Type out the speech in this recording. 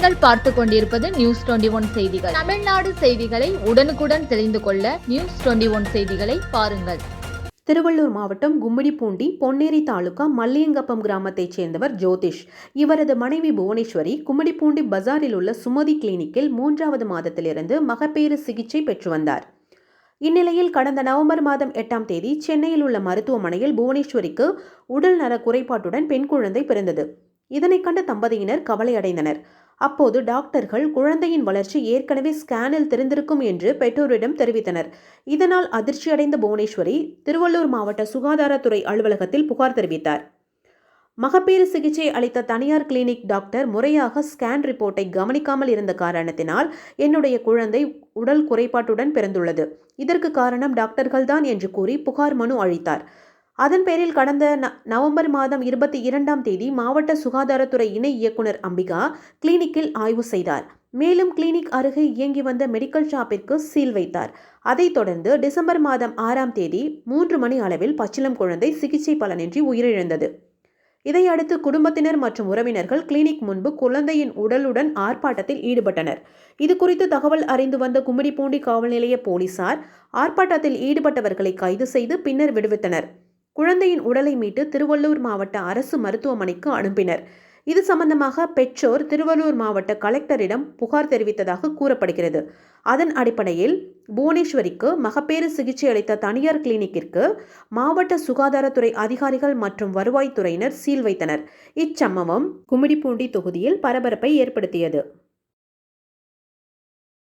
பார்த்து கொண்டிருப்பது news twenty one செய்திகள். தமிழ்நாடு செய்திகளை உடனுக்குடன் தெரிந்து கொள்ள நியூஸ் டுவெண்டி ஒன் செய்திகளை பாருங்கள். திருவள்ளூர் மாவட்டம் கும்மிடிப்பூண்டி பொன்னேரி தாலுகா மல்லியங்கப்பம் கிராமத்தைச் சேர்ந்தவர் ஜோதிஷ். இவரது மனைவி புவனேஸ்வரி கும்மிடிப்பூண்டி பஜாரில் உள்ள சுமதி கிளினிக்கில் மூன்றாவது மாதத்திலிருந்து மகப்பேறு சிகிச்சை பெற்று வந்தார். இந்நிலையில் கடந்த நவம்பர் மாதம் எட்டாம் தேதி சென்னையில் உள்ள மருத்துவமனையில் புவனேஸ்வரிக்கு உடல் நல குறைபாட்டுடன் பெண் குழந்தை பிறந்தது. இதனைக் கண்ட தம்பதியினர் கவலையடைந்தனர். அப்போது டாக்டர்கள் குழந்தையின் வளர்ச்சி ஏற்கனவே ஸ்கேனில் தெரிந்திருக்கும் என்று பெற்றோரிடம் தெரிவித்தனர். இதனால் அதிர்ச்சியடைந்த புவனேஸ்வரி திருவள்ளூர் மாவட்ட சுகாதாரத்துறை அலுவலகத்தில் புகார் தெரிவித்தார். மகப்பேறு சிகிச்சை அளித்த தனியார் கிளினிக் டாக்டர் முறையாக ஸ்கேன் ரிப்போர்ட்டை கவனிக்காமல் இருந்த காரணத்தினால் என்னுடைய குழந்தை உடல் குறைபாட்டுடன் பிறந்துள்ளது. இதற்கு காரணம் டாக்டர்கள்தான் என்று கூறி புகார் மனு அளித்தார். அதன் பேரில் கடந்த ந- நவம்பர் மாதம் இருபத்தி இரண்டாம் தேதி மாவட்ட சுகாதாரத்துறை இணை இயக்குனர் அம்பிகா கிளினிக்கில் ஆய்வு செய்தார். மேலும் கிளினிக் அருகே இயங்கி வந்த மெடிக்கல் ஷாப்பிற்கு சீல் வைத்தார். அதைத் தொடர்ந்து டிசம்பர் மாதம் ஆறாம் தேதி மூன்று மணி அளவில் பச்சிளம் குழந்தை சிகிச்சை பலனின்றி உயிரிழந்தது. இதையடுத்து குடும்பத்தினர் மற்றும் உறவினர்கள் கிளினிக் முன்பு குழந்தையின் உடலுடன் ஆர்ப்பாட்டத்தில் ஈடுபட்டனர். இது குறித்து தகவல் அறிந்து வந்த கும்மிடிப்பூண்டி காவல் நிலைய போலீசார் ஆர்ப்பாட்டத்தில் ஈடுபட்டவர்களை கைது செய்து பின்னர் விடுவித்தனர். குழந்தையின் உடலை மீட்டு திருவள்ளூர் மாவட்ட அரசு மருத்துவமனைக்கு அனுப்பினர். இது சம்பந்தமாக பெற்றோர் திருவள்ளூர் மாவட்ட கலெக்டரிடம் புகார் தெரிவித்ததாக கூறப்படுகிறது. அதன் அடிப்படையில் புவனேஸ்வரிக்கு மகப்பேறு சிகிச்சை அளித்த தனியார் கிளினிக்கிற்கு மாவட்ட சுகாதாரத்துறை அதிகாரிகள் மற்றும் வருவாய்த்துறையினர் சீல் வைத்தனர். இச்சம்பவம் கும்மிடிப்பூண்டி தொகுதியில் பரபரப்பை ஏற்படுத்தியது.